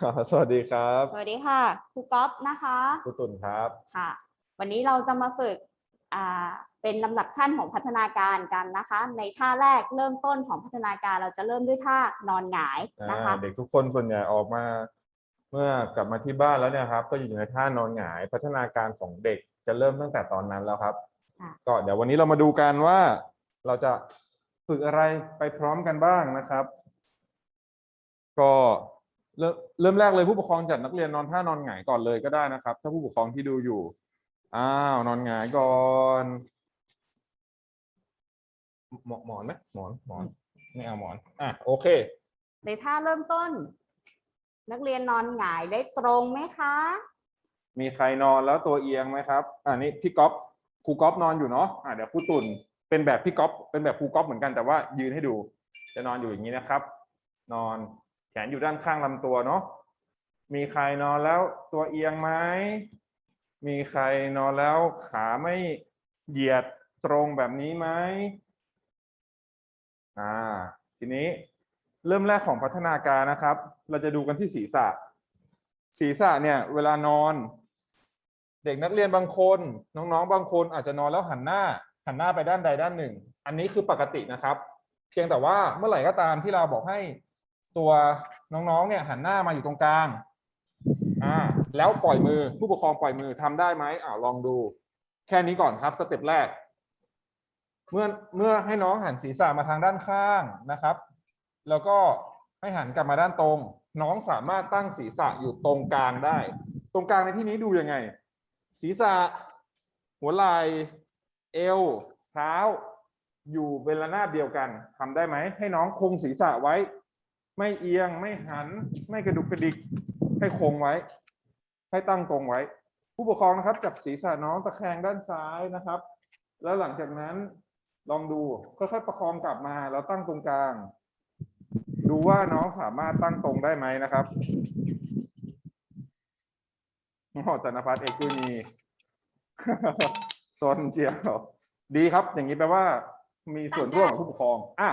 ครับสวัสดีครับสวัสดีค่ะครูก๊อฟนะคะครูตุ่นครับ ค่ะ วันนี้เราจะมาฝึกอ่าเป็นลำดับขั้นของพัฒนาการกันนะคะ ในท่าแรกเริ่มต้นของพัฒนาการเราจะเริ่มด้วยท่านอนหงายนะคะ อ่าเด็กทุกคนส่วนใหญ่ออกมา เมื่อกลับมาที่บ้านแล้วเนี่ยครับ ก็อยู่ในท่านอนหงาย พัฒนาการของเด็กจะเริ่มตั้งแต่ตอนนั้นแล้วครับ ค่ะ ก็เดี๋ยววันนี้เรามาดูกันว่า เราจะฝึกอะไรไปพร้อมกันบ้างนะครับ ก็เริ่มเริ่มแรกเลยผู้ปกครองจัดนักเรียนนอนท่านอนหงายก่อนเลยก็ได้นะครับ ถ้าผู้ปกครองที่ดูอยู่อ้าวนอนหงายก่อนหมอนหมอนไหมหมอนหมอนไม่เอาหมอนอะโอเค ในท่าเริ่มต้น นักเรียนนอนหงายได้ตรงไหมคะ มีใครนอนแล้วตัวเอียงไหมครับอ่านี่พี่ก๊อฟครูก๊อฟนอนอยู่เนาะอ่าเดี๋ยวครูตุ่นเป็นแบบพี่ก๊อฟเป็นแบบครูก๊อฟเหมือนกันแต่ว่ายืนให้ดู จะนอนอยู่อย่างนี้นะครับ นอน แขนอยู่ด้านข้างลำตัวเนาะ มีใครนอนแล้วตัวเอียงไหม มีใครนอนแล้วขาไม่เหยียดตรงแบบนี้ไหมอ่า ทีนี้เริ่มแรกของพัฒนาการนะครับ เราจะดูกันที่ศีรษะ ศีรษะเนี่ย เวลานอน เด็กนักเรียนบางคน น้องๆ บางคนอาจจะนอนแล้วหันหน้า หันหน้าไปด้านใดด้านหนึ่ง อันนี้คือปกตินะครับ เพียงแต่ว่าเมื่อไหร่ก็ตามที่เราบอกให้ ตัวน้องๆ เนี่ยหันหน้ามาอยู่ตรงกลาง อ่า แล้วปล่อยมือผู้ปกครองปล่อยมือทำได้ไหมอ่าลองดู แค่นี้ก่อนครับสเต็ปแรก เมื่อเมื่อให้น้องหันศีรษะมาทางด้านข้างนะครับ แล้วก็ให้หันกลับมาด้านตรง น้องสามารถตั้งศีรษะอยู่ตรงกลางได้ ตรงกลางในที่นี้ดูยังไง ศีรษะ หัวไหล่เอวเท้า อยู่เป็นระนาเดียวกันทำได้ไหมให้น้องคงศีรษะไว้ ไม่เอียง ไม่หัน ไม่กระดุกกระดิก ให้คงไว้ ให้ตั้งตรงไว้ ผู้ปกครองนะครับ จับศีรษะน้องตะแคงด้านซ้ายนะครับ แล้วหลังจากนั้นลองดูค่อยๆประคองกลับมาแล้วตั้งตรงกลาง ดูว่าน้องสามารถตั้งตรงได้ไหมนะครับโอ้จันทพัฒน์เอกกุณีซนเจียว ดีครับ อย่างนี้แปลว่า มีส่วนร่วมของผู้ปกครอง อะ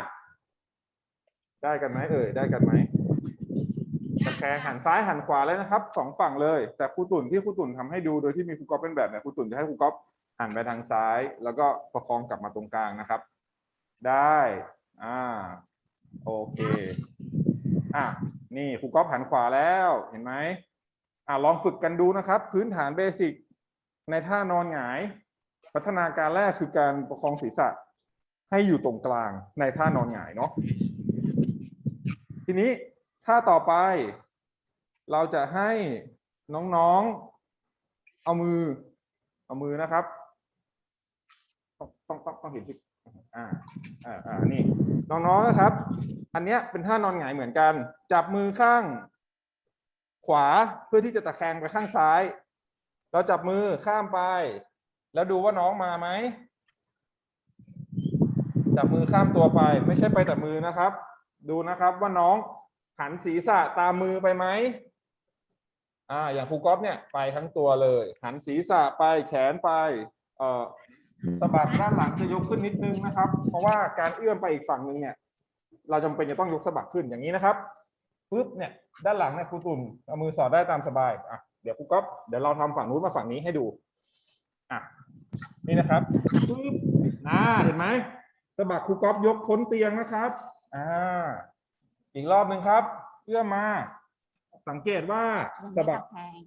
ได้กันไหมเอ่ยได้กันไหมตะแคงหันซ้ายหันขวาเลยนะครับสองฝั่งเลย แต่ครูตุ่นที่ครูตุ่นทำให้ดูโดยที่มีครูก๊อฟเป็นแบบเนี่ยครูตุ่นจะให้ครูก๊อฟหันไปทางซ้าย แล้วก็ประคองกลับมาตรงกลางนะครับ ได้อ่าโอเคอะนี่ครูก๊อฟหันขวาแล้วเห็นไหมอะลองฝึกกันดูนะครับ พื้นฐานเบสิกในท่านอนหงาย พัฒนาการแรกคือการประคองศีรษะให้อยู่ตรงกลางในท่านอนหงายเนาะ ทีนี้ท่าต่อไป เราจะให้น้องๆ เอามือ เอามือนะครับ ต้องต้องต้องต้องเห็นที่อ่าอ่าอ่านี่ น้องๆนะครับ อันเนี้ยเป็นท่านอนหงายเหมือนกัน จับมือข้าง ขวาเพื่อที่จะตะแคงไปข้างซ้าย เราจับมือข้ามไป แล้วดูว่าน้องมาไหมจับมือข้ามตัวไป ไม่ใช่ไปแต่มือนะครับ ดูนะครับว่าน้องหันศีรษะตามมือไปไหมอ่าอย่างครูก๊อฟเนี่ยไปทั้งตัวเลย หันศีรษะไปแขนไปเอ่อสะบัดด้านหลังจะยกขึ้นนิดนึงนะครับ เพราะว่าการเอื้อมไปอีกฝั่งหนึ่งเนี่ย เราจำเป็นจะต้องยกสะบักขึ้นอย่างนี้นะครับปุ๊บเนี่ยด้านหลังเนี่ยครูตุ่มเอามือสอดได้ตามสบายอะเดี๋ยวครูก๊อฟเดี๋ยวเราทำฝั่งนู้นมาฝั่งนี้ให้ดูอะนี่นะครับปุ๊บอ่าเห็นไหมสะบักครูก๊อฟยกพ้นเตียงนะครับ อ่าอีกรอบหนึ่งครับเอื้อมมา สังเกตว่าสะบักแพง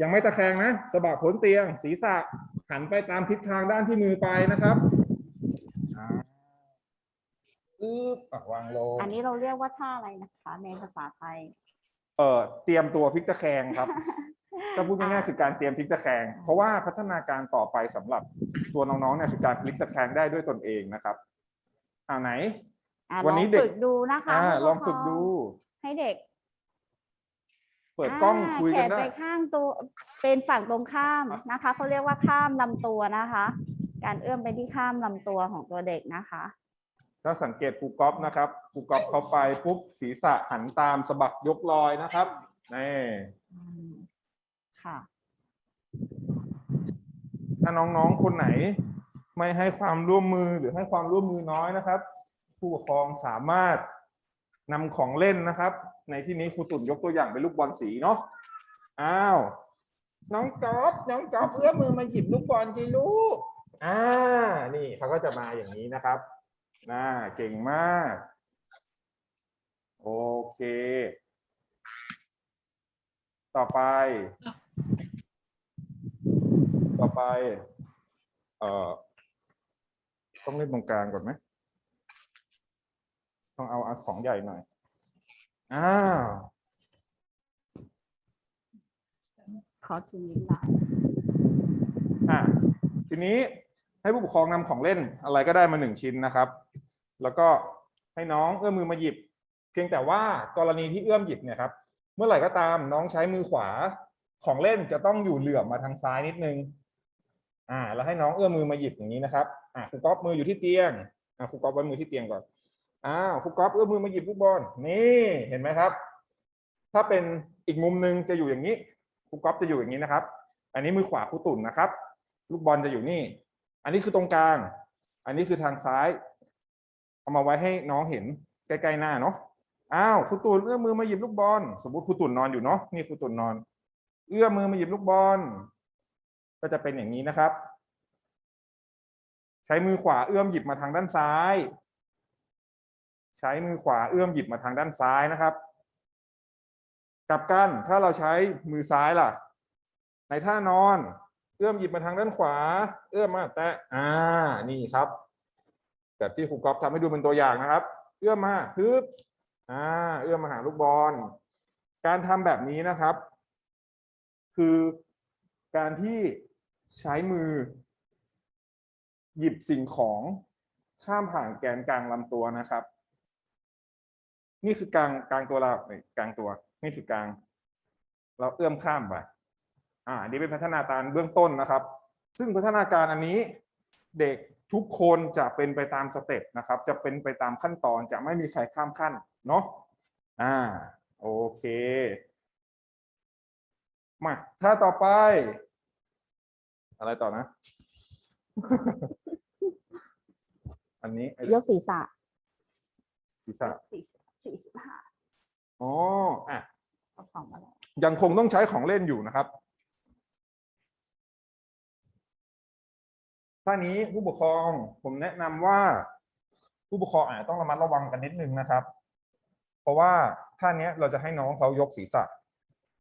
ยังไม่ตะแคงนะสะบักพ้นเตียง ศีรษะหันไปตามทิศทางด้านที่มือไปนะครับอ่าอึ๊บอะวางลงอันนี้เราเรียกว่าท่าอะไรนะคะ ในภาษาไทย เอ่อเตรียมตัวพลิกตะแคงครับก็พูดง่ายๆคือการเตรียมพลิกตะแคง เพราะว่าพัฒนาการต่อไปสำหรับตัวน้องๆเนี่ยคือการพลิกตะแคงได้ด้วยตนเองนะครับอ่าไหน อะวันลองนี้เด็ก ฝึกดูนะคะอ่าผู้ปลองฝึกดู ให้เด็กเปิดกล้องาคุยแขกันนได้ไปข้างตัวเป็นฝั่งตรงข้ามนะคะเขาเรียกว่าข้ามลำตัวนะคะ การเอื้อมไปที่ข้ามลำตัวของตัวเด็กนะคะ ถ้าสังเกตครูก๊อฟนะครับครูก๊อฟเขาไปปุ๊บศีรษะหันตามสะบักยกลอยนะครับนี่อืมค่ะ ถ้าน้องๆคนไหน ไม่ให้ความร่วมมือหรือให้ความร่วมมือน้อยนะครับ ผู้ปกครองสามารถนำของเล่นนะครับ ในที่นี้ครูตุ่นยกตัวอย่างเป็นลูกบอลสีเนาะอ้าวน้องกอฟน้องกอฟเอื้อมมือมาหยิบลูกบอลจีลูกอ่านี่เขาก็จะมาอย่างนี้นะครับน่าเก่งมาก โอเค ต่อไป ต่อไป เอ่อ ต้องเล่นตรงกลางก่อนไหม ต้องเอาเอาของใหญ่หน่อยอ้าวขอจุนิ้วลายอะทีนี้ให้ผู้ปกครองนำของเล่นอะไรก็ได้มาหนึ่งชิ้นนะครับ แล้วก็ให้น้องเอื้อมมือมาหยิบ เพียงแต่ว่ากรณีที่เอื้อมหยิบเนี่ยครับเมื่อไหร่ก็ตามน้องใช้มือขวาของเล่นจะต้องอยู่เหลื่อมมาทางซ้ายนิดนึง อ่า แล้วให้น้องเอื้อมมือมาหยิบอย่างนี้นะครับ อ่าครูก๊อฟมืออยู่ที่เตียง อ่าครูก๊อฟไว้มือที่เตียงก่อน อ้าวครูก๊อฟเอื้อมมือมาหยิบลูกบอลนี่เห็นไหมครับ ถ้าเป็นอีกมุมหนึ่งจะอยู่อย่างนี้ครูก๊อฟจะอยู่อย่างนี้นะครับ อันนี้มือขวาครูตุ่นนะครับ ลูกบอลจะอยู่นี่ อันนี้คือตรงกลาง อันนี้คือทางซ้าย เอามาไว้ให้น้องเห็นใกล้ๆหน้าเนาะอ้าวครูตุ่นเอื้อมมือมาหยิบลูกบอลสมมติครูตุ่นนอนอยู่เนาะนี่ครูตุ่นนอน เอื้อมมือมาหยิบลูกบอลก็จะเป็นอย่างนี้นะครับ ใช้มือขวาเอื้อมหยิบมาทางด้านซ้าย ใช้มือขวาเอื้อมหยิบมาทางด้านซ้ายนะครับ กลับกันถ้าเราใช้มือซ้ายล่ะ ในท่านอน เอื้อมหยิบมาทางด้านขวา เอื้อมมาแตะอ่านี่ครับ แบบที่ครูก๊อฟทำให้ดูเป็นตัวอย่างนะครับ เอื้อมมาฮึบอ่าเอื้อมมาหาลูกบอล การทำแบบนี้นะครับ คือการที่ใช้มือ หยิบสิ่งของข้ามผ่านแกนกลางลำตัวนะครับ นี่คือกลางกลางตัวเราเอ้ยกลางตัว นี่คือกลาง เราเอื้อมข้ามไปอ่าอันนี้เป็นพัฒนาการเบื้องต้นนะครับ ซึ่งพัฒนาการอันนี้เด็กทุกคนจะเป็นไปตามสเต็ปนะครับ จะเป็นไปตามขั้นตอนจะไม่มีใครข้ามขั้นเนาะอ่า โอเคมาถ้าต่อไป อะไรต่อนะ อันนี้ไอ้ยกศีรษะศีรษะ สี่สี่สิบห้าอ๋ออะเอาของมาแล้วยังคงต้องใช้ของเล่นอยู่นะครับท่านี้ผู้ปกครองผมแนะนำว่าผู้ปกครองอาจจะต้องระมัดระวังกันนิดนึงนะครับ เพราะว่าท่าเนี้ยเราจะให้น้องเขายกศีรษะ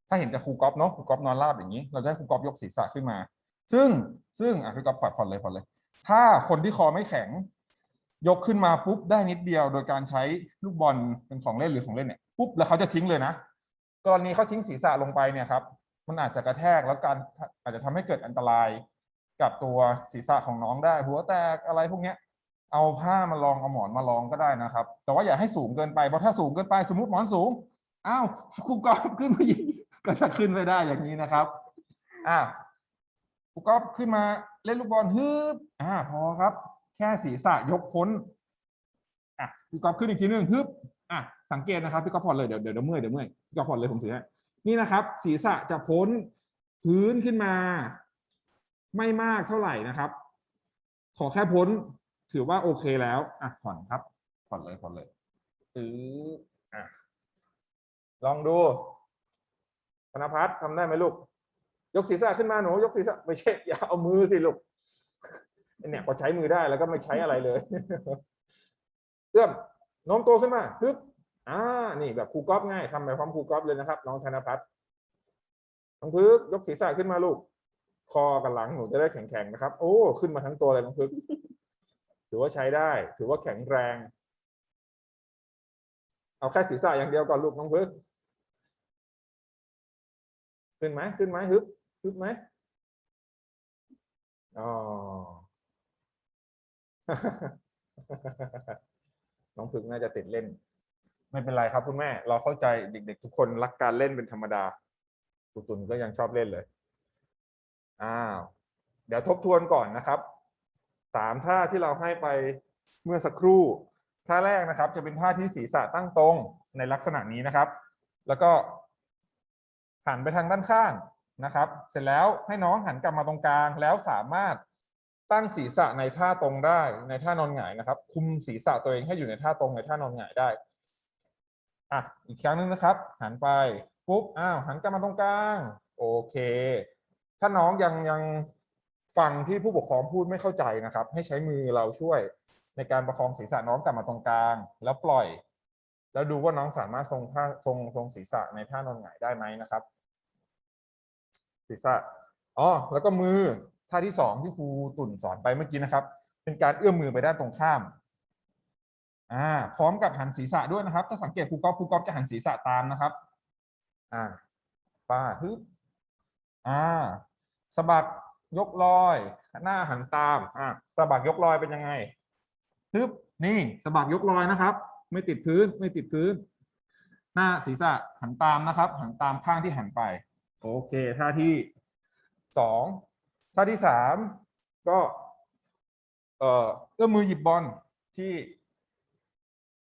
ถ้าเห็นจากครูก๊อฟเนาะครูก๊อฟนอนราบอย่างนี้ เราจะให้ครูก๊อฟยกศีรษะขึ้นมา ซึ่งซึ่งอะครูก๊อฟผ่อนผ่อนเลยผ่อนเลย ถ้าคนที่คอไม่แข็ง ยกขึ้นมาปุ๊บได้นิดเดียว โดยการใช้ลูกบอลเป็นของเล่นหรือของเล่นเนี่ยปุ๊บแล้วเขาจะทิ้งเลยนะกรณีเขาทิ้งศีรษะลงไปเนี่ยครับมันอาจจะกระแทกแล้วการอาจจะทำให้เกิดอันตรายกับตัวศีรษะของน้องได้ หัวแตกอะไรพวกเนี้ยเอาผ้ามาลองเอาหมอนมาลองก็ได้นะครับ แต่ว่าอย่าให้สูงเกินไปเพราะถ้าสูงเกินไปสมมติหมอนสูงอ้าวครูกอล์ฟขึ้นมายิงก็จะขึ้นไม่ได้อย่างนี้นะครับอ่าครูกอล์ฟขึ้นมาเล่นลูกบอลฮึบอ่าพอครับ แค่ศีรษะยกพ้นอะพี่กอล์ฟขึ้นอีกทีนึงฮึบอะสังเกตนะครับพี่กอล์ฟผ่อนเลยเดี๋ยวเดี๋ยวเดี๋ยวเมื่อยเดี๋ยวเมื่อยพี่กอล์ฟผ่อนเลยผมถือให้นี่นะครับ ศีรษะจะพ้นพื้นขึ้นมา ไม่มากเท่าไหร่นะครับ ขอแค่พ้นถือว่าโอเคแล้วอะผ่อนครับ ผ่อนเลยผ่อนเลยตื้ออะลองดูธนพัฒน์ทำได้ไหมลูก ยกศีรษะขึ้นมาหนู ยกศีรษะไม่ใช่อย่าเอามือสิลูก เนี่ยพอใช้มือได้แล้วก็ไม่ใช้อะไรเลยเอื้อมน้มตัวขึ้นมาปึ๊บอ่า นี่แบบครูก๊อฟง่ายทำแบบพร้อมครูก๊อฟเลยนะครับ น้องธนพัฒน์น้องพึกยกศีรษะขึ้นมาลูก คอกับหลังหนูจะได้แข็งๆนะครับ โอ้ขึ้นมาทั้งตัวเลยน้องพึกถือว่าใช้ได้ ถือว่าแข็งแรง เอาแค่ศีรษะอย่างเดียวก่อนลูกน้องพึกขึ้นไหมขึ้นไหมฮึบฮึบไหมอ๋อ น้องพึกน่าจะติดเล่น ไม่เป็นไรครับคุณแม่ เราเข้าใจเด็กๆ ทุกคนรักการเล่นเป็นธรรมดาครูตุนก็ยังชอบเล่นเลย อ้าว เดี๋ยวทบทวนก่อนนะครับสามท่าที่เราให้ไปเมื่อสักครู่ ท่าแรกนะครับ จะเป็นท่าที่ศีรษะตั้งตรงในลักษณะนี้นะครับ แล้วก็หันไปทางด้านข้างนะครับ เสร็จแล้วให้น้องหันกลับมาตรงกลางแล้วสามารถ ตั้งศีรษะในท่าตรงได้ในท่านอนหงายนะครับ คุมศีรษะตัวเองให้อยู่ในท่าตรงในท่านอนหงายได้อะอีกครั้งหนึงนะครับ หันไปปุ๊บอ้าวหันกลับมาตรงกลางโอเค ถ้าน้องยังยังฟังที่ผู้ปกครองพูดไม่เข้าใจนะครับ ให้ใช้มือเราช่วยในการประคองศีรษะน้องกลับมาตรงกลาง แล้วปล่อย แล้วดูว่าน้องสามารถทรงท่าทรงทรงศีรษะในท่านอนหงายได้ไหมนะครับ ศีรษะอ๋อแล้วก็มือ ท่าที่สองที่ครูตุ่นสอนไปเมื่อกี้นะครับ เป็นการเอื้อมมือไปด้านตรงข้ามอ่าพร้อมกับหันศีรษะด้วยนะครับ ถ้าสังเกตครูก๊อฟครูก๊อฟจะหันศีรษะตามนะครับ อ่าป้าฮึบอ่าสะบักยกลอย หน้าหันตามอ่าสะบักยกลอยเป็นยังไงฮึบนี่สะบักยกลอยนะครับ ไม่ติดพื้นไม่ติดพื้น หน้าศีรษะหันตามนะครับ หันตามข้างที่หันไป โอเคท่าที่สอง ท่าที่สามก็เอื้อมมือหยิบบอลที่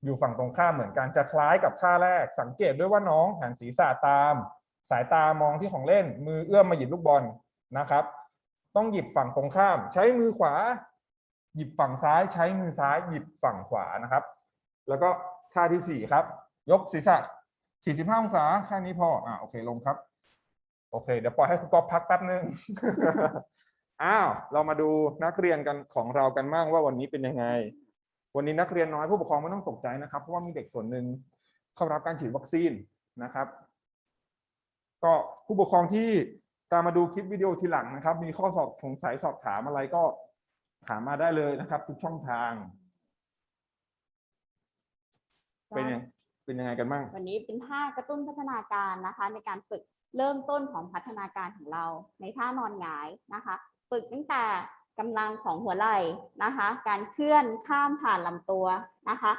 อยู่ฝั่งตรงข้ามเหมือนกันจะคล้ายกับท่าแรก สังเกตด้วยว่าน้องหันศีรษะตาม สายตามองที่ของเล่น มือเอื้อมมาหยิบลูกบอลนะครับ ต้องหยิบฝั่งตรงข้าม ใช้มือขวา หยิบฝั่งซ้ายใช้มือซ้ายหยิบฝั่งขวานะครับ แล้วก็ท่าที่สี่ครับ ยกศีรษะ45องศาแค่นี้พออ่าโอเคลงครับ โอเค เดี๋ยวปล่อยให้คุณก๊อฟพักแป๊บนึง อ้าว เรามาดูนักเรียนกันของเรากันบ้างว่าวันนี้เป็นยังไง วันนี้นักเรียนน้อยผู้ปกครองไม่ต้องตกใจนะครับ เพราะว่ามีเด็กส่วนหนึ่งเข้ารับการฉีดวัคซีนนะครับ ก็ผู้ปกครองที่ตามมาดูคลิปวิดีโอทีหลังนะครับ มีข้อสอบสงสัยสอบถามอะไรก็ถามมาได้เลยนะครับ ทุกช่องทาง เป็นยังเป็นยังไงกันบ้าง วันนี้เป็นท่ากระตุ้นพัฒนาการนะคะ ในการฝึก เริ่มต้นของพัฒนาการของเราในท่านอนหงายนะคะ ฝึกตั้งแต่กำลังของหัวไหล่นะคะ การเคลื่อนข้ามผ่านลำตัวนะคะ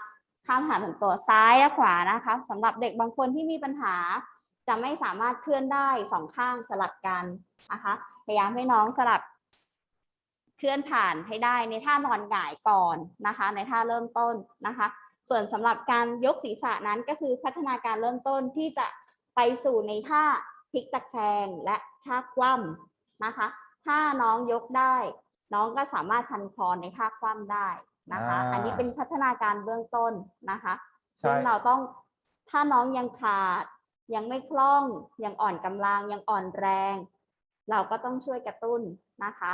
ข้ามผ่านลำตัวซ้ายและขวานะคะสำหรับเด็กบางคนที่มีปัญหา จะไม่สามารถเคลื่อนได้สองข้างสลับกันนะคะ พยายามให้น้องสลับเคลื่อนผ่านให้ได้ในท่านอนหงายก่อนนะคะ ในท่าเริ่มต้นนะคะ ส่วนสำหรับการยกศีรษะนั้นก็คือพัฒนาการเริ่มต้นที่จะไปสู่ในท่า พลิกตะแคงและท่าคว่ำนะคะ ถ้าน้องยกได้ น้องก็สามารถชันคอในท่าคว่ำได้นะคะ อ่าอันนี้เป็นพัฒนาการเบื้องต้นนะคะใช่ ซึ่งเราต้องถ้าน้องยังขาด ยังไม่คล่อง ยังอ่อนกำลัง ยังอ่อนแรง เราก็ต้องช่วยกระตุ้นนะคะ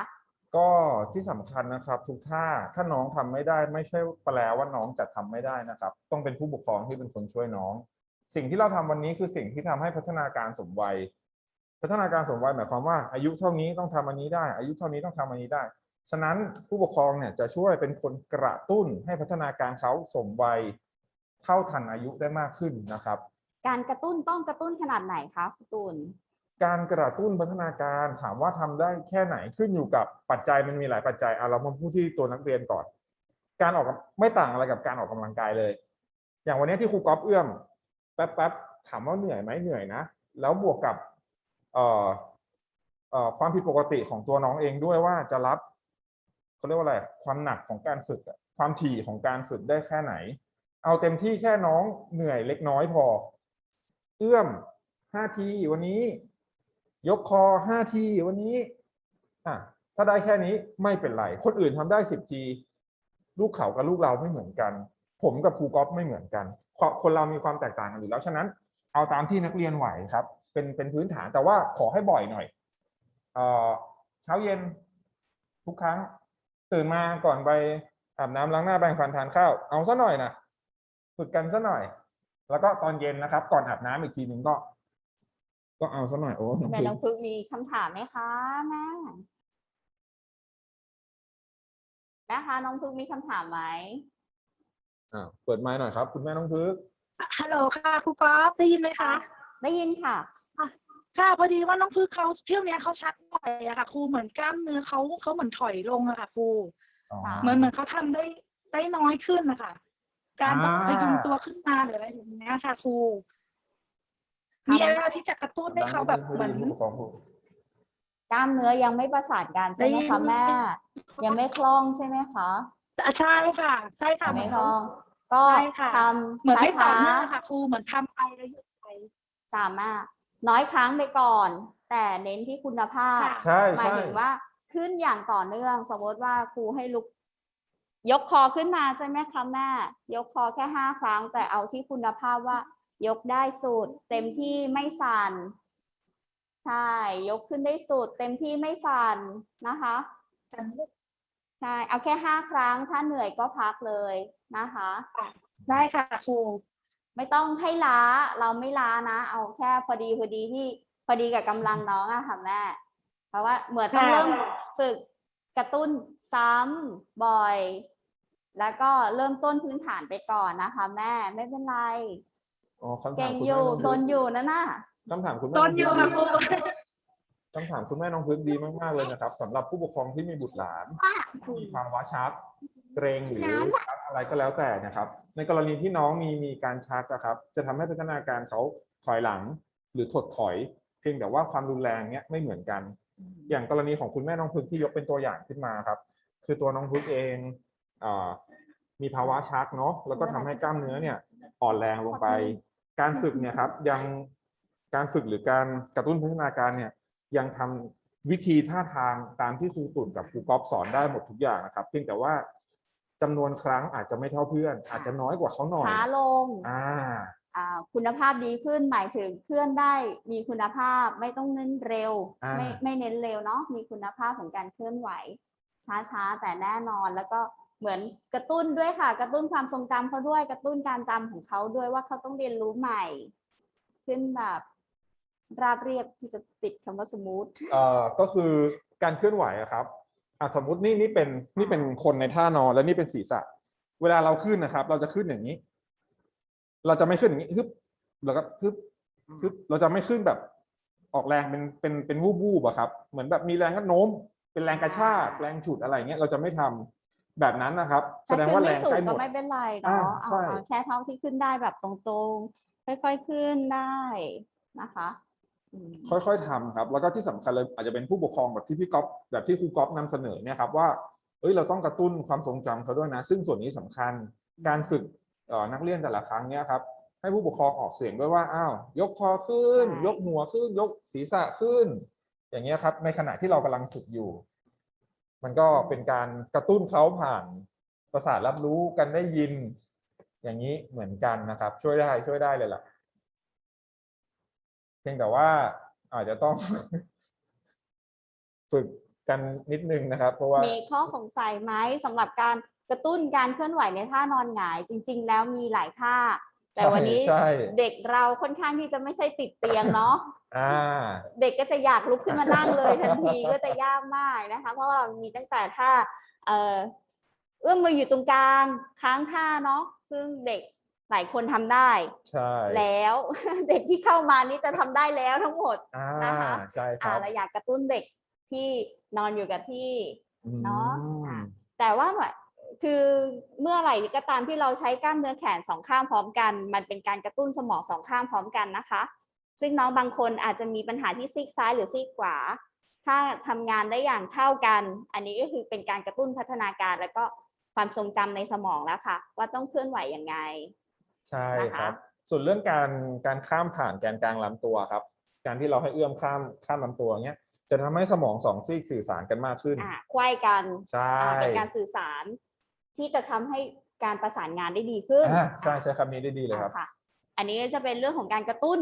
ก็ที่สำคัญนะครับ ทุกท่าถ้าน้องทำไม่ได้ไม่ใช่แปลว่าน้องจะทำไม่ได้นะครับ ต้องเป็นผู้ปกครองที่เป็นคนช่วยน้อง สิ่งที่เราทำวันนี้คือสิ่งที่ทำให้พัฒนาการสมวัย พัฒนาการสมวัยหมายความว่าอายุเท่านี้ต้องทำอันนี้ได้ อายุเท่านี้ต้องทำอันนี้ได้ ฉะนั้นผู้ปกครองเนี่ยจะช่วยเป็นคนกระตุ้นให้พัฒนาการเขาสมวัยเท่าทันอายุได้มากขึ้นนะครับ การกระตุ้นต้องกระตุ้นขนาดไหนคะคุณตูนการกระตุ้นพัฒนาการถามว่าทำได้แค่ไหนขึ้นอยู่กับปัจจัยมันมีหลายปัจจัยอะเรามาพูดที่ตัวนักเรียนก่อน การออกกำไม่ต่างอะไรกับการออกกำลังกายเลย อย่างวันนี้ที่ครูก๊อฟเอื้อม แป๊บแป๊บถามว่าเหนื่อยไหมเหนื่อยนะ แล้วบวกกับความผิดปกติของตัวน้องเองด้วยว่าจะรับเขาเรียกว่าอะไรความหนักของการฝึกความถี่ของการฝึกได้แค่ไหน เอาเต็มที่แค่น้องเหนื่อยเล็กน้อยพอ เอื้อมห้าทีวันนี้ ยกคอห้าทีวันนี้อะถ้าได้แค่นี้ไม่เป็นไร คนอื่นทำได้สิบที ลูกเขากับลูกเราไม่เหมือนกัน ผมกับครูก๊อฟไม่เหมือนกัน ความคนเรามีความแตกต่างกันอยู่แล้วฉะนั้น เอาตามที่นักเรียนไหวครับ เป็นเป็นพื้นฐานแต่ว่าขอให้บ่อยหน่อยเอ่อเช้าเย็นทุกครั้งตื่นมาก่อนไปอาบน้ำล้างหน้าแปรงฟันทานข้าวเอาซะหน่อยนะฝึกกันซะหน่อย แล้วก็ตอนเย็นนะครับ ก่อนอาบน้ำอีกทีหนึ่งก็ ก็เอาซะหน่อยโอ้น้องแม่พึ่งน้องพึกมีคำถามไหมคะแม่นะคะ น้องพึกมีคำถามไหม อ่าเปิดไมค์หน่อยครับ คุณแม่น้องพึก ฮัลโหลค่ะครูก๊อฟได้ยินไหมคะ ได้ยินค่ะ ค่ะพอดีว่าน้องพึกเขาเที่ยวเนี้ยเขาชักบ่อยอะค่ะครูเหมือนกล้ามเนื้อเขาเขาเหมือนถอยลงอะค่ะครูอ๋อจ้ะเหมือนเหมือนเขาทำได้ได้น้อยขึ้นนะคะการแบบอ่า พยุงตัวขึ้นมาหรืออะไรอย่างเงี้ยค่ะครูมีอะไรที่จะกระตุ้นให้เขาแบบเหมือนผู้ปกครองพูดกล้ามเนื้อยังไม่ประสานกันใช่ไหมได้ยิคะน แม่ ยังไม่คล่องใช่ไหมคะอะ ใช่ค่ะ ใช่ค่ะยังเหมืไม่อนคเขาล่อง ก็ใช่ค่ะ ทเหมือนำไม่ต่อช้าเนื่องค่ะครูเหมือนทำไปแล้วหยุดไป ๆสามารถน้อยครั้งไปก่อน แต่เน้นที่คุณภาพ ค่ะ ใช่หมายใช่ ถึงว่าขึ้นอย่างต่อเนื่อง สมมติว่าครูให้ลุก ยกคอขึ้นมาใช่ไหมคะแม่ยกคอแค่ห้าครั้ง แต่เอาที่คุณภาพว่า ยกได้สุด เต็มที่ไม่สั่นใช่ ยกขึ้นได้สุด เต็มที่ไม่สั่นนะคะ ใช่ เอาแค่ห้าครั้ง ถ้าเหนื่อยก็พักเลยนะคะ ได้ค่ะครู ไม่ต้องให้ล้า เราไม่ล้านะ เอาแค่พอดีพอดีที่พอดีกับกำลังน้องอะค่ะแม่ เพราะว่าเหมือนต้องค่ะเริ่มฝึกกระตุ้นซ้ำบ่อย แล้วก็เริ่มต้นพื้นฐานไปก่อนนะคะ แม่ ไม่เป็นไร อ๋อคำถามเก่งคุณอแม่ยู่น้องโซพึกนอยู่นะน่ะคำถามคุณแม่ต้นอยู่ค่ะครู คำถามคุณแม่น้องพึกดีมากๆเลยนะครับสำหรับผู้ปกครองที่มีบุตรหลานมีภาวะชักเกรงหรืออะไรก็แล้วแต่นะครับ ในกรณีที่น้องมีมีการชักนะครับ จะทำให้พัฒนาการเขาถอยหลังหรือถดถอย เพียงแต่ว่าความรุนแรงเนี้ยไม่เหมือนกัน อย่างกรณีของคุณแม่น้องพึกที่ยกเป็นตัวอย่างขึ้นมาครับ คือตัวน้องพึกเองอมีภาวะชักเนาะแล้วก็ทำให้กล้ามเนื้อเนี่ยอ่อนแรงลงไป การฝึกเนี่ยครับยังการฝึกหรือการกระตุ้นพัฒนาการเนี่ย ยังทำวิธีท่าทางตามที่ครูตุ่นกับครูก๊อฟสอนได้หมดทุกอย่างนะครับ เพียงแต่ว่าจำนวนครั้งอาจจะไม่เท่าเพื่อน อาจจะน้อยกว่าเขาหน่อยช้าลงอ่าอ่าคุณภาพดีขึ้นหมายถึงเคลื่อนได้มีคุณภาพไม่ต้องเน้นเร็วอ่าไม่ไม่เน้นเร็วเนาะมีคุณภาพของการเคลื่อนไหว ช้าๆ แต่แน่นอนแล้วก็เหมือนกระตุ้นด้วยค่ะ กระตุ้นความทรงจำเขาด้วยกระตุ้นการจำของเขาด้วยว่าเขาต้องเรียนรู้ใหม่ ขึ้นแบบ ราบเรียบที่จะติดคำว่าสมูท เอ่อก็คือการเคลื่อนไหวอะครับอะสมมตินี่นี่เป็นนี่เป็นคนในท่านอนแล้วนี่เป็นศีรษะ เวลาเราขึ้นนะครับ เราจะขึ้นอย่างนี้ เราจะไม่ขึ้นอย่างนี้ฮึบแล้วก็ฮึบฮึบเราจะไม่ขึ้นแบบออกแรงเป็นเป็นเป็นวูบวูบๆอะครับ เหมือนแบบมีแรงก็โน้ม เป็นแรงกระชากแรงฉุดอะไรเงี้ยเราจะไม่ทำแบบนั้นนะครับ แสถ้าดงขึ้ว่านแรไม่งสุดใกล้หมก็ด ไม่เป็นไรอ่าเนาะเอาใช่ เอาแค่เท่าที่ขึ้นได้แบบตรงๆ ค่อยๆขึ้นได้นะคะอืม ค่อยๆทำครับ แล้วก็ที่สำคัญเลยอาจจะเป็นผู้ปกครองแบบที่พี่ก๊อฟแบบที่ครูก๊อฟนำเสนอเนี่ยครับว่าเอ้ยเราต้องกระตุ้นความทรงจำเขาด้วยนะ ซึ่งส่วนนี้สำคัญการฝึกเอ่อนักเรียนแต่ละครั้งเนี่ยครับให้ผู้ปกครองออกเสียงด้วยว่าอ้าวยกคอขึ้นใช่ยกหัวขึ้น ยกศีรษะขึ้น อย่างเงี้ยครับ ในขณะที่เรากำลังฝึกอยู่ มันก็เป็นการกระตุ้นเขาผ่านประสาทรับรู้กันได้ยิน อย่างนี้เหมือนกันนะครับ ช่วยได้ช่วยได้เลยล่ะ เพียงแต่ว่าอาจจะต้อง ฝึกกันนิดนึงนะครับ เพราะว่ามีข้อสงสัยไหมสำหรับการกระตุ้นการเคลื่อนไหวในท่านอนหงาย จริง ๆ แล้วมีหลายท่า แต่วันนี้ใช่เด็กเราค่อนข้างที่จะไม่ใช่ติดเตียงเนาะอ่า เด็กก็จะอยากลุกขึ้นมานั่งเลยทันทีก็จะยากมากนะคะ เพราะว่าเรามีตั้งแต่ท่าเอ่อเอื้อมมืออยู่ตรงกลางค้างท่าเนาะซึ่งเด็ก หลายคนทำได้ ใช่ แล้วเด็กที่เข้ามานี่จะทำได้แล้วทั้งหมดอ่านะคะใช่คอ่ารับเราอยากกระตุ้นเด็กที่นอนอยู่กับที่เนาะอืมอะแต่ว่าแบบคือเมื่อไหร่ก็ตามที่เราใช้กล้ามเนื้อแขนสองข้างพร้อมกัน มันเป็นการกระตุ้นสมองสองข้างพร้อมกันนะคะ ซึ่งน้องบางคนอาจจะมีปัญหาที่ซีกซ้ายหรือซีกขวา ถ้าทำงานได้อย่างเท่ากัน อันนี้ก็คือเป็นการกระตุ้นพัฒนาการแล้วก็ความทรงจำในสมองแล้วค่ะ ว่าต้องเคลื่อนไหวยังไง ใช่นะคะครับ ส่วนเรื่องการการข้ามผ่านแกนกลางลำตัวครับ การที่เราให้เอื้อมข้ามข้ามลำตัวเนี้ยจะทำให้สมองสองซีกสื่อสารกันมากขึ้น อ่าควายกันใช่ อ่าเป็นการสื่อสารที่จะทำให้การประสานงานได้ดีขึ้นอ่าใช่ใช้คำนี้ได้ดีเลยครับ อ่าค่ะอันนี้จะเป็นเรื่องของการกระตุ้น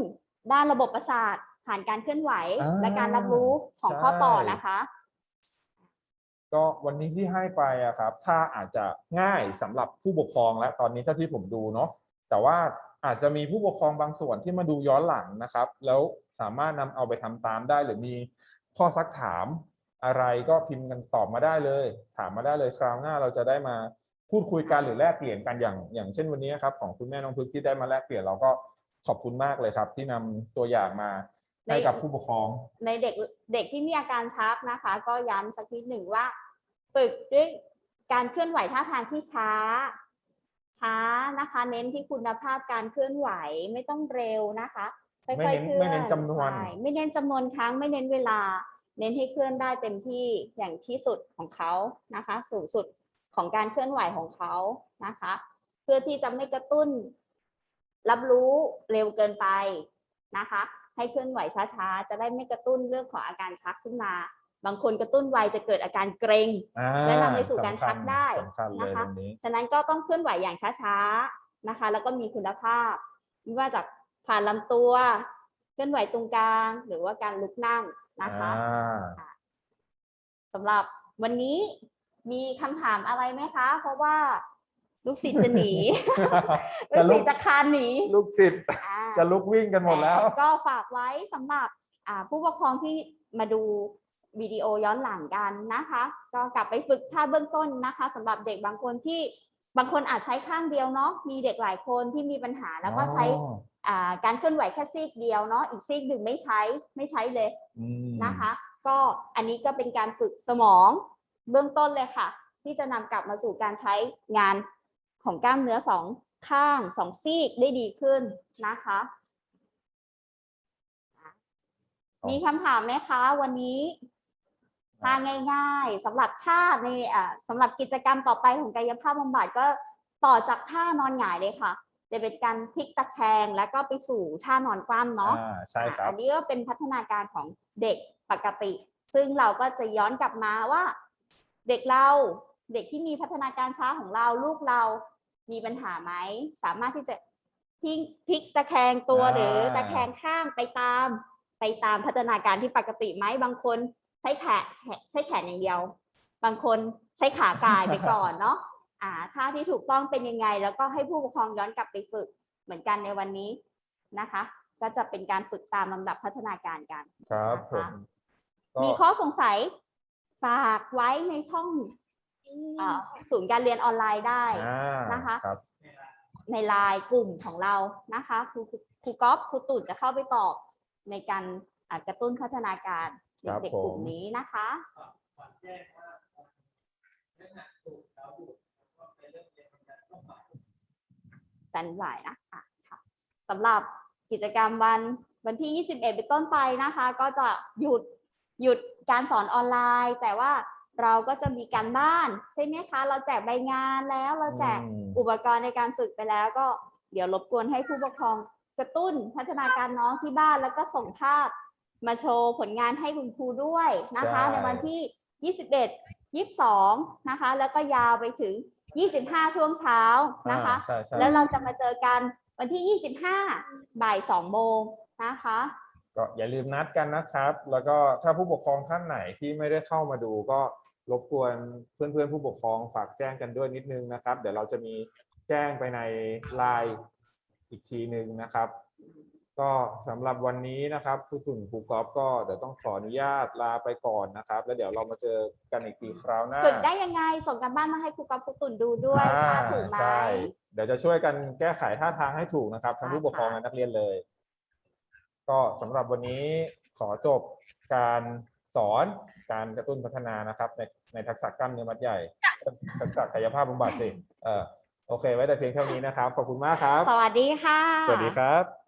ด้านระบบประสาทผ่านการเคลื่อนไหว อ่าและการรับรู้ของข้อต่อใช่ นะคะ ก็วันนี้ที่ให้ไปอะครับ ถ้าอาจจะง่ายสำหรับผู้ปกครองและตอนนี้เท่าที่ผมดูเนาะ แต่ว่าอาจจะมีผู้ปกครองบางส่วนที่มาดูย้อนหลังนะครับ แล้วสามารถนำเอาไปทำตามได้ หรือมีข้อซักถามอะไรก็พิมพ์กันตอบมาได้เลย ถามมาได้เลยคราวหน้าเราจะได้มาพูดคุยกันหรือแลกเปลี่ยนกันอย่างอย่างเช่นวันนี้ครับของคุณแม่น้องพึกที่ได้มาแลกเปลี่ยนเราก็ขอบคุณมากเลยครับ ที่นำตัวอย่างมาให้กับผู้ปกครอง ในเด็กเด็กที่มีอาการชักนะคะ ก็ย้ำสักนิดหนึ่งว่า ฝึกด้วยการเคลื่อนไหวท่าทางที่ช้า ช้านะคะ เน้นที่คุณภาพการเคลื่อนไหวไม่ต้องเร็วนะคะค่ไม่อยเน้ๆนเคลื่อนไม่เน้นจำนวนใช่ไม่เน้นจำนวนครั้งไม่เน้นเวลา เน้นให้เคลื่อนได้เต็มที่อย่างที่สุดของเขานะคะ สูงสุดของการเคลื่อนไหวของเขานะคะ เพื่อที่จะไม่กระตุ้น รับรู้เร็วเกินไปนะคะ ให้เคลื่อนไหวช้าๆ จะได้ไม่กระตุ้นเรื่องของอาการชักขึ้นมา บางคนกระตุ้นไวจะเกิดอาการเกรงอ่าและนำไปสู่การชักได้สำคัญเลยนะคะตรงนี้ฉะนั้นก็ต้องเคลื่อนไหวอย่างช้าๆนะคะ แล้วก็มีคุณภาพ ไม่ว่าจากผ่านลำตัว เคลื่อนไหวตรงกลาง หรือว่าการลุกนั่งนะคะอ่าสำหรับวันนี้มีคำถามอะไรไหมคะ เพราะว่าลูกศิษย์จะหนี ลูจะกลุศิกษย์จะคลานหนี ลูกศิษย์อ่าจะลุกวิ่งกันหมดแล้ว ก็ฝากไว้สำหรับอ่าผู้ปกครองที่มาดู วิดีโอย้อนหลังกันนะคะ ก็กลับไปฝึกท่าเบื้องต้นนะคะสำหรับเด็กบางคนที่บางคนอาจใช้ข้างเดียวเนาะมีเด็กหลายคนที่มีปัญหาแล้วก็ใช้อ๋ออ่าการเคลื่อนไหวแค่ซีกเดียวเนาะอีกซีกหนึ่งไม่ใช้ไม่ใช้เลยอืมนะคะ ก็อันนี้ก็เป็นการฝึกสมองเบื้องต้นเลยค่ะ ที่จะนำกลับมาสู่การใช้งานของกล้ามเนื้อสองข้างสองซีกได้ดีขึ้นนะคะมีคำถามไหมคะวันนี้ ท่าง่ายๆสำหรับท่าในอ่าสำหรับกิจกรรมต่อไปของกายภาพบำบัดก็ต่อจากท่านอนหงายเลยค่ะจะเป็นการพลิกตะแคงแล้วก็ไปสู่ท่านอนคว่ำเนาะอ่าใช่ครับอันนี้ก็เป็นพัฒนาการของเด็กปกติ ซึ่งเราก็จะย้อนกลับมาว่า เด็กเราเด็กที่มีพัฒนาการช้าของเราลูกเรามีปัญหาไหมสามารถที่จะพลิกพลิกตะแคงตัวอ่าหรือตะแคงข้างไปตาม ไปตามพัฒนาการที่ปกติไหมบางคน ใช้แขนใช้แขนอย่างเดียว บางคนใช้ขากายไปก่อนเนาะอ่าท่าที่ถูกต้องเป็นยังไง แล้วก็ให้ผู้ปกครองย้อนกลับไปฝึกเหมือนกันในวันนี้นะคะ ก็จะเป็นการฝึกตามลำดับพัฒนาการกันครับผมก็มีข้อสงสัยฝากไว้ในช่องเอ่อศูนย์การเรียนออนไลน์ได้อ่านะคะครับในไลน์กลุ่มของเรานะคะครูครูครูก๊อฟครูตุ่นจะเข้าไปตอบในการ อ่ากระตุ้นพัฒนาการครับเด็กผมๆกลุ่มนี้นะคะ จันหวายนะอะค่ะสำหรับกิจกรรมวันวันที่ 21 เป็นต้นไปนะคะ ก็จะหยุดหยุดการสอนออนไลน์ แต่ว่าเราก็จะมีการบ้าน ใช่ไหมคะ เราแจกใบงานแล้วเราแจก อืม อุปกรณ์ในการฝึกไปแล้วก็เดี๋ยวรบกวนให้ผู้ปกครองกระตุ้นพัฒนาการน้องที่บ้านแล้วก็ส่งภาพ มาโชว์ผลงานให้คุณครูด้วยนะคะ ใช่ ในวันที่ 21 22 นะคะ แล้วก็ยาวไปถึง 25 ช่วงเช้านะคะ อ่าใช่ใช่แล้วเราจะมาเจอกันวันที่ 25 บ่าย 2 โมงนะคะ ก็อย่าลืมนัดกันนะครับ แล้วก็ถ้าผู้ปกครองท่านไหนที่ไม่ได้เข้ามาดูก็รบกวนเพื่อนๆผู้ปกครองฝากแจ้งกันด้วยนิดนึงนะครับ เดี๋ยวเราจะมีแจ้งไปในไลน์อีกทีหนึ่งนะครับ ก็สำหรับวันนี้นะครับครูตุ่นครูกอล์ฟก็เดี๋ยวต้องขออนุญาตลาไปก่อนนะครับ แล้วเดี๋ยวเรามาเจอกันอีกทีคราวหน้าฝึกได้ยังไงส่งกันบ้านมาให้ครูกอล์ฟครูตุ่นดูด้วยอ่าค่ะถูกไหม ใช่เดี๋ยวจะช่วยกันแก้ไขท่าทางให้ถูกนะครับ ทั้งค่ะผู้ปกครองและนักเรียนเลย ก็สำหรับวันนี้ขอจบการสอนการกระตุ้นพัฒนานะครับ ในในทักษะกล้ามเนื้อมัดใหญ่ ทักษะกายภาพบำบัดสิเออโอเค ไว้แต่เพียงเท่านี้นะครับ ขอบคุณมากครับ สวัสดีค่ะ สวัสดีครับ